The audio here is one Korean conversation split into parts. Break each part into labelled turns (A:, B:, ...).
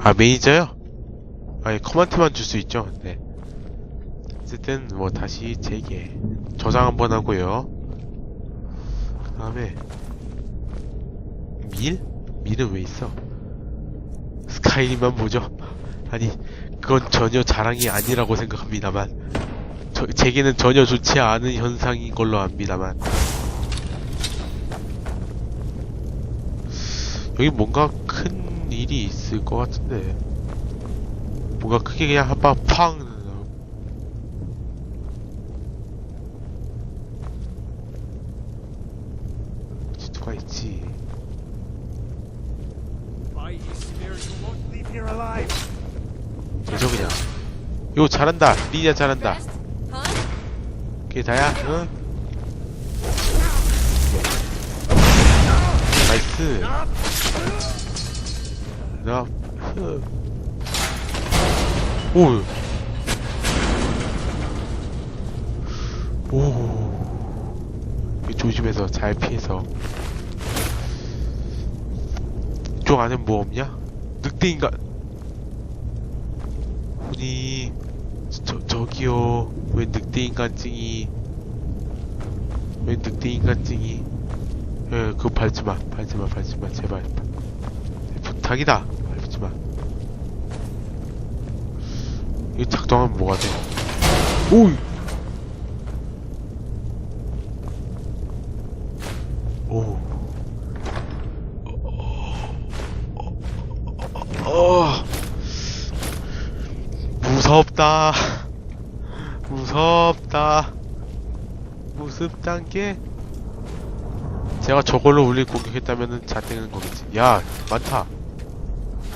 A: 아 매니저요? 아니 커먼트만 줄 수 있죠 네 어쨌든 뭐 다시 재개 저장 한번 하고요 그 다음에 밀? 밀은 왜 있어? 스카이림만 보죠 아니 그건 전혀 자랑이 아니라고 생각합니다만 저, 제게는 전혀 좋지 않은 현상인 걸로 압니다만 여기 뭔가 큰 일이 있을 것 같은데. 뭔가 크게 그냥 한방 팡! 누가 있지. 되죠 그냥. 이거 잘한다. 리니아 잘한다? 그게 다야? 응? 나이스 나 흐. 오. 오. 조심해서 잘 피해서. 이쪽 안에 뭐 없냐? 늑대인간. 아니, 저, 저기요. 왜 늑대인간증이. 왜 늑대인간증이. 예, 그거 밟지 마. 밟지 마, 밟지 마. 제발. 부탁이다. 마. 이거 작동하면 뭐가 돼? 오! 오. 어. 무섭다. 무섭다. 무섭단 게 제가 저걸로 우리 공격했다면은 잣되는 거겠지. 야, 많다.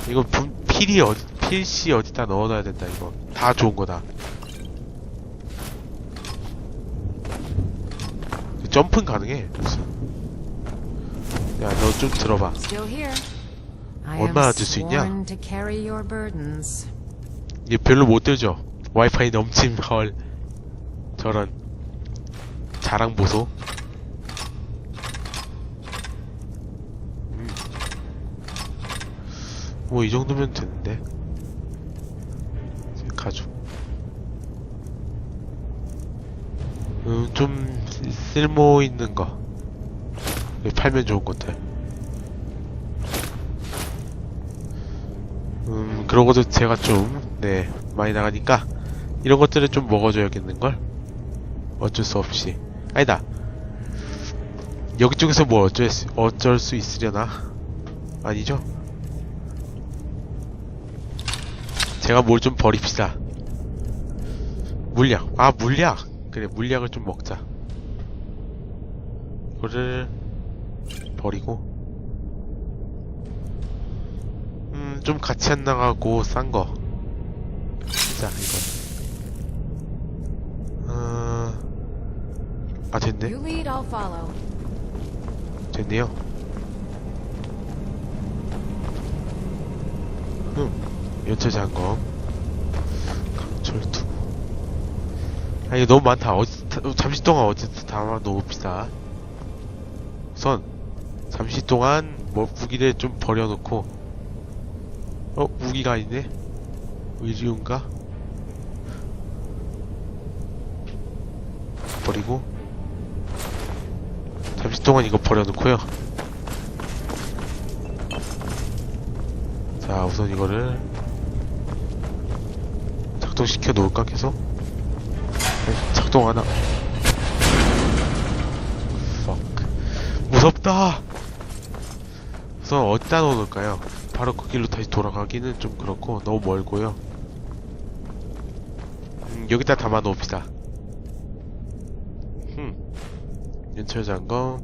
A: 이거 분, 필이 어디, 필시 어디다 넣어놔야 된다, 이거. 다 좋은 거다. 점프는 가능해. 무슨. 야, 너 좀 들어봐. 얼마나 들 수 있냐? 얘 별로 못 들죠? 와이파이 넘침, 헐. 저런. 자랑 보소. 뭐, 이 정도면 되는데. 가죽. 음, 좀, 쓸- 쓸모 있는 거. 팔면 좋은 것들. 음, 그러고도 제가 좀, 네, 많이 나가니까, 이런 것들을 좀 먹어줘야겠는걸? 어쩔 수 없이. 아니다. 여기 쪽에서 뭐 어쩔 수, 어쩔 수 있으려나? 아니죠? 제가 뭘 좀 버립시다. 물약. 아, 물약! 그래, 물약을 좀 먹자. 이거를 버리고. 음, 좀 같이 안 나가고 싼 거. 자, 이거. 어... 아, 됐네. 됐네요. 음, 연체 장검. 강철투. 아, 이거 너무 많다. 다- 잠시 동안 어디서 다 놓읍시다. 우선, 잠시 동안 뭐 무기를 좀 버려놓고, 어, 무기가 있네? 의리온가? 버리고, 잠시 동안 이거 버려놓고요. 자, 우선 이거를 작동시켜 놓을까 계속? 네, 작동 하나? fuck. 무섭다! 우선 어디다 넣어놓을까요? 바로 그 길로 다시 돌아가기는 좀 그렇고 너무 멀고요. 음, 여기다 담아 놓읍시다. 흠. 연철 장검,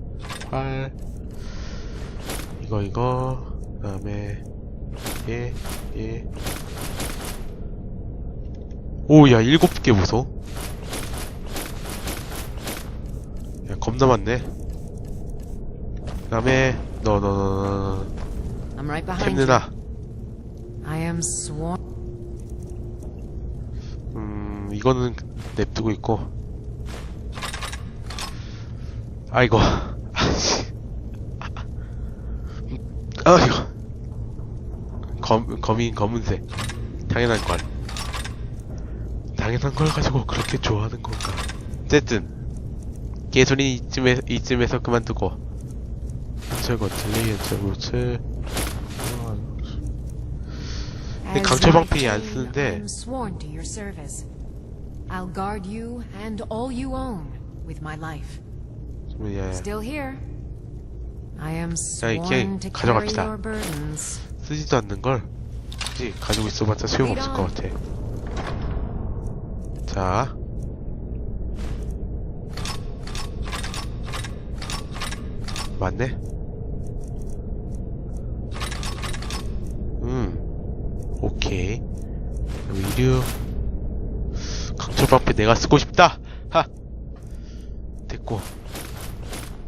A: 활, 이거 이거, 그 다음에 예, 예. 오, 야, 일곱 개 무소. 야, 겁나 많네. 그다음에 너, 너, 너, 너, 너,
B: I'm right behind you.
A: 캡느나.
B: I am sworn.
A: 음, 이거는 냅두고 있고. 아이고. 아이고. 검, 검인 검은색. 당연한 걸. 당연한 걸 가지고 그렇게 좋아하는 건가. 어쨌든, 개소리 이쯤에, 이쯤에서 그만두고. 근데
B: As
A: 강철 방패 안 쓰는데
B: I'm sworn to your service. I'll guard you and all you own with my life.
A: 좀, 예,
B: Still here. I am sworn to carry
A: 가져갑시다.
B: your burdens.
A: 쓰지도 않는 걸 굳이 가지고 있어봤자 소용없을 것 같아. 자. 맞네? 음. 오케이. 의류. 강철방패 내가 쓰고 싶다! 하! 됐고.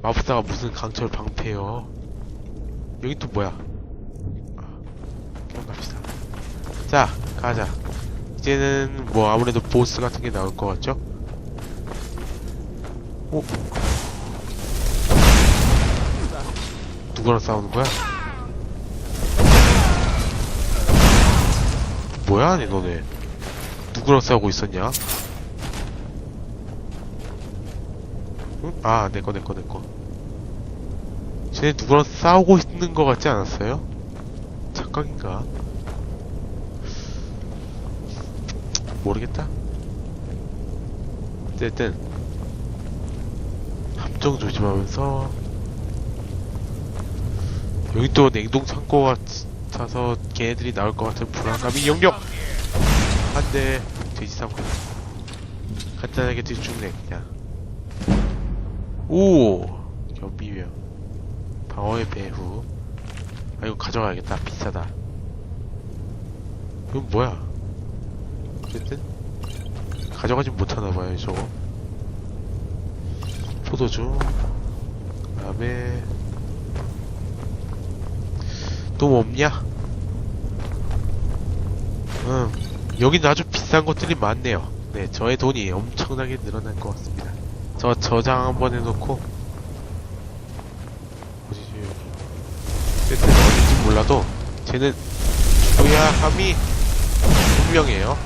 A: 마법사가 무슨 강철 방패요. 여기 또 뭐야? 그럼 갑시다. 자, 가자. 이제는 뭐 아무래도 보스 같은 게 나올 것 같죠? 오? 누구랑 싸우는 거야? 뭐야, 니 너네? 누구랑 싸우고 있었냐? 응? 아, 내꺼, 내꺼, 내꺼. 쟤네 누구랑 싸우고 있는 것 같지 않았어요? 착각인가? 모르겠다. 어쨌든 함정 조심하면서 여기 또 냉동 창고가 차서 걔네들이 나올 것 같은 불안감이 영영! 한대 돼지 삼고 간단하게 뒤죽네 그냥. 오! 경비병 방어의 배후. 아 이거 가져가야겠다. 비싸다. 이건 뭐야 어쨌든 가져가진 못하나봐요 저거. 포도주. 그 다음에 또 뭐 없냐? 응. 여긴 아주 비싼 것들이 많네요. 네 저의 돈이 엄청나게 늘어날 것 같습니다. 저 저장 한번 해놓고. 어디지 여기. 어쨌든 어딘지 몰라도 쟤는 죽어야 함이 분명해요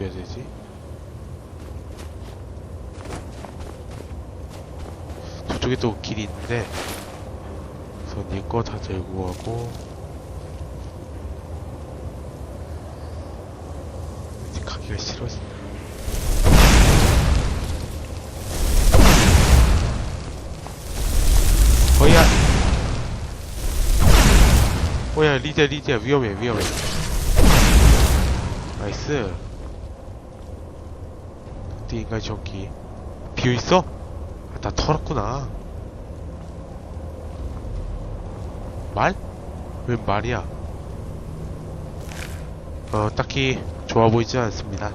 A: 또 누구 죽여야 되지? 저쪽에 또 길이 있는데 우선 니거 다 들고 가고 이제 가기가 싫어진다 어야. 어야 리디야 리디야. 위험해 위험해. 나이스 근데 인간 전기 비어있어? 아, 다 털었구나. 말? 웬 말이야? 어 딱히 좋아 보이지 않습니다.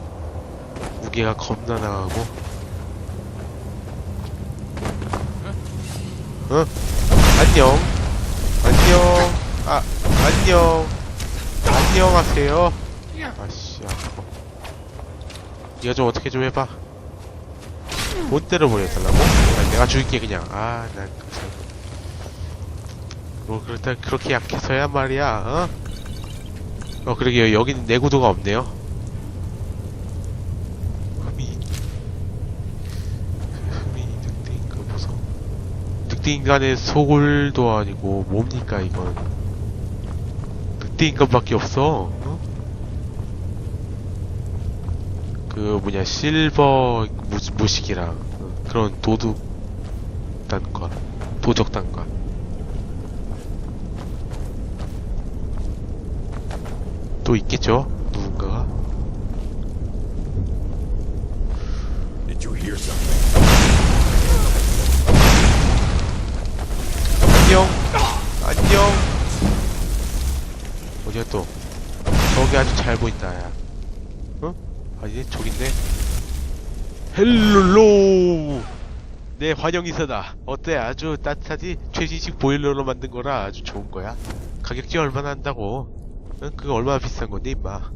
A: 무게가 겁나 나가고. 어? 안녕. 안녕. 아 안녕. 안녕하세요. 아씨 아파. 니가 좀 어떻게 좀 해봐 못 때려버려 달라고? 아, 내가 죽일게 그냥. 아난 뭐 그렇다 그렇게 약해서야 말이야 어? 어 그러게요. 여기는 내구도가 없네요. 흠이. 흠이 늑대인가 보소. 늑대인간의 소굴도 아니고 뭡니까 이건? 늑대인간밖에 없어 어? 그 뭐냐 실버 무, 무식이랑 어, 그런 도둑 단과 도적 단과. 또 있겠죠? 누군가가? 안녕. 안녕. 어디야 또? 저기 아주 잘 보인다 야. 어? 아니 있네 헬로로! 내 환영이사다. 어때? 아주 따뜻하지? 최신식 보일러로 만든 거라 아주 좋은 거야. 가격이 얼마나 한다고? 응? 그거 얼마나 비싼 건데 임마?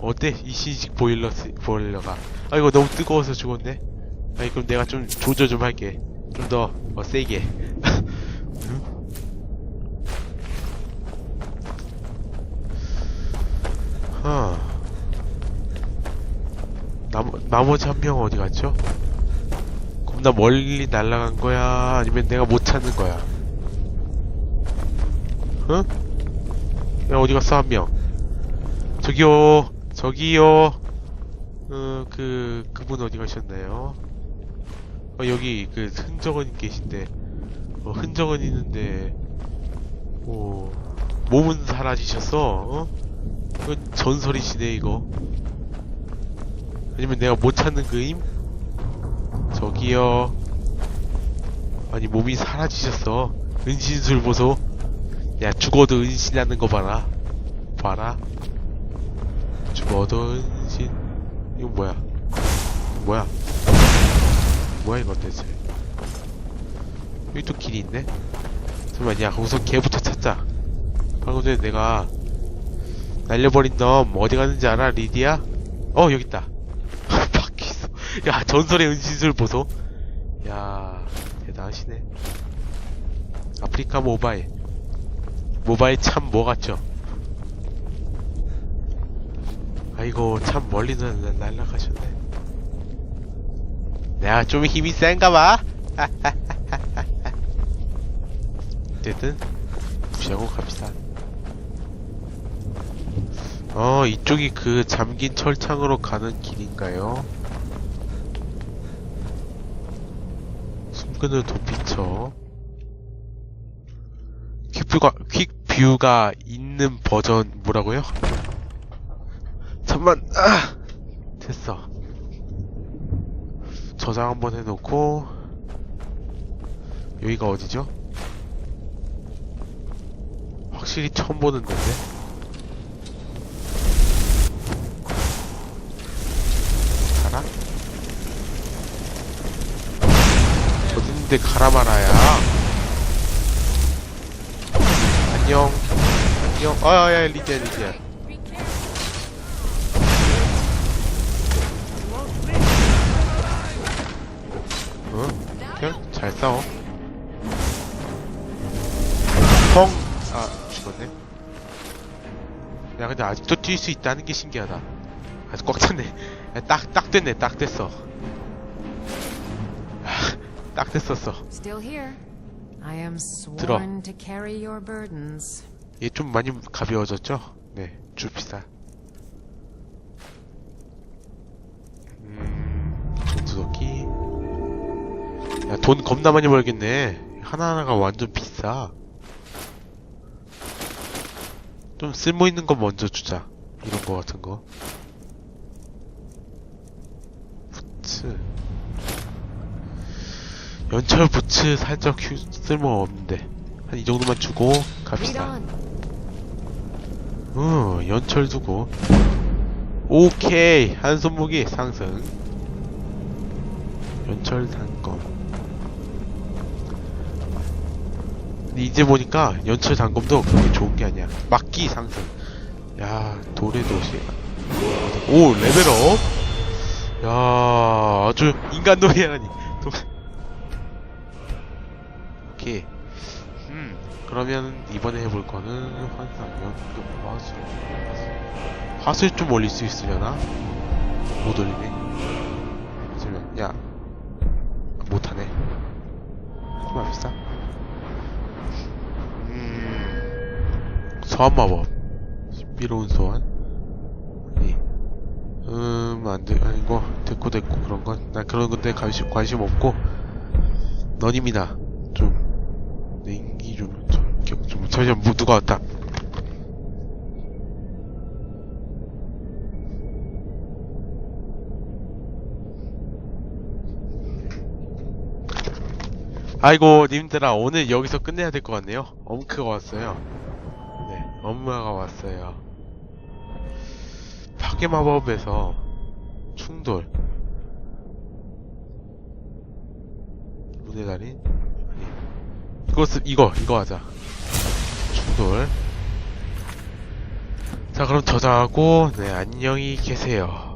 A: 어때? 이 신식 보일러 스- 보일러가? 아 이거 너무 뜨거워서 죽었네. 아니 그럼 내가 좀 조절 좀 할게. 좀더 어, 세게 하 나머, 나머지 한 명 어디 갔죠? 겁나 멀리 날아간 거야 아니면 내가 못 찾는 거야 응? 야 어디 갔어 한 명 저기요 저기요 어, 그, 그분 어디 가셨나요? 어, 여기, 그, 흔적은 계신데, 어, 흔적은 있는데, 어, 몸은 사라지셨어, 어? 이거 전설이시네, 이거. 아니면 내가 못 찾는 그임? 저기요. 아니, 몸이 사라지셨어. 은신술 보소. 야, 죽어도 은신하는 거 봐라. 봐라. 죽어도 은신. 이거 뭐야? 뭐야? 뭐야 이거 대체? 여기 또 길이 있네? 잠깐만 야 우선 걔부터 찾자 방금 전에 내가 날려버린 놈. 어디 갔는지 알아 리디야? 어 여기 있다. 밖에 있어 야 전설의 은신술 보소. 야 대단하시네. 아프리카 모바일. 모바일 참 뭐 같죠? 아이고 참 멀리는 날- 날아가셨네. 내가 좀 힘이 센가봐. 어쨌든 무시하고 갑시다 어 이쪽이 그 잠긴 철창으로 가는 길인가요? 숨그는 도피처 퀵뷰가 퀵뷰가 있는 버전 뭐라고요? 잠만 아 됐어 저장 한번 해놓고 여기가 어디죠? 확실히 처음 보는 데인데 어딘데 가라 말아야 안녕 안녕 아 야 리디야 리디야 어? 그냥 잘 싸워. 펑! 아, 죽었네. 야, 근데 아직도 뛸 수 있다는 게 신기하다. 아직 꽉 찼네. 야, 딱, 딱 됐네, 딱 됐어. 아, 딱 됐었어. 들어. 얘 좀 많이 가벼워졌죠? 네, 줍시다. 음, 돈두덕기. 야, 돈 겁나 많이 벌겠네. 하나하나가 완전 비싸. 좀 쓸모 있는 거 먼저 주자. 이런 거 같은 거. 부츠. 연철 부츠 살짝 휴, 쓸모 없는데. 한 이 정도만 주고 갑시다. 어, 연철 두고. 오케이. 한 손무기 상승. 연철 단검. 근데 이제 보니까 연철 단검도 그렇게 좋은 게 아니야. 막기 상승. 야, 돌의 도시. 오, 레벨업. 야, 아주 인간놀이라니. 오케이. 음, 그러면 이번에 해볼 거는 환상, 연금, 화술. 화술 좀 올릴 수 있으려나? 못 올리네. 그러면, 야. 못하네. 하지 맙시다. 음, 소환 마법. 신비로운 소환. 음, 안 돼. 아니고, 됐고, 됐고, 그런 건. 난 그런 건데 관심, 관심 없고. 너님이나, 좀, 냉기 좀, 저, 기억 좀, 잠시만, 뭐, 누가 왔다. 아이고, 님들아, 오늘 여기서 끝내야 될 것 같네요. 엄크가 왔어요. 네, 엄마가 왔어요. 파괴 마법에서 충돌. 문의 달인? 아니. 이것을, 이거, 이거 하자. 충돌. 자, 그럼 저장하고, 네, 안녕히 계세요.